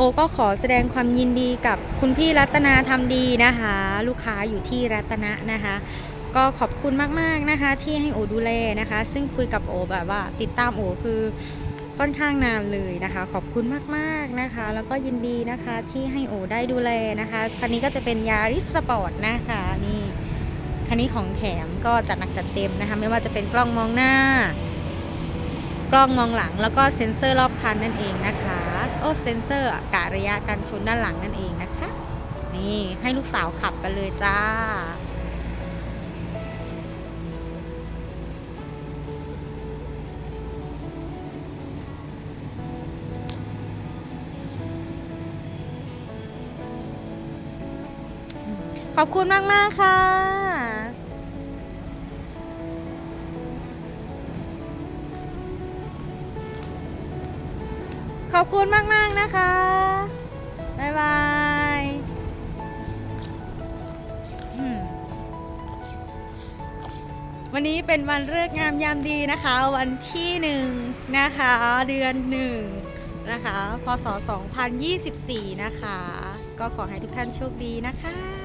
อก็ขอแสดงความยินดีกับคุณพี่รัตนาทำดีนะคะ ลูกค้าอยู่ที่รัตนะนะคะ ก็ขอบคุณมากๆนะคะ ที่ให้โอดูแลนะคะ ซึ่งคุยกับโอแบบว่า ติดตามโอคือค่อนข้างนานเลยนะคะ ขอบคุณมากๆนะคะ แล้วก็ยินดีนะคะที่ให้โอได้ดูแลนะคะคันนี้ก็จะเป็นยาริสสปอร์ตนะคะนี่คันนี้ของแถมก็จัดหนักจัดเต็มนะคะ ไม่ว่าจะเป็นกล้องมองหน้ากล้องมองหลังแล้วก็เซ็นเซอร์รอบคันนั่นเองนะคะ เซนเซอร์กะระยะการชนด้านหลังนั่นเองนะคะ นี่ให้ลูกสาวขับกันเลยจ้าขอบคุณมากมากค่ะ ขอบคุณมากมากๆนะคะ บ๊ายบายวันนี้เป็นวันเลิกงามยามดีนะคะ วันที่หนึ่งนะคะ เดือนหนึ่งนะคะ พศ 2024 นะคะ ก็ขอให้ทุกท่านโชคดีนะคะ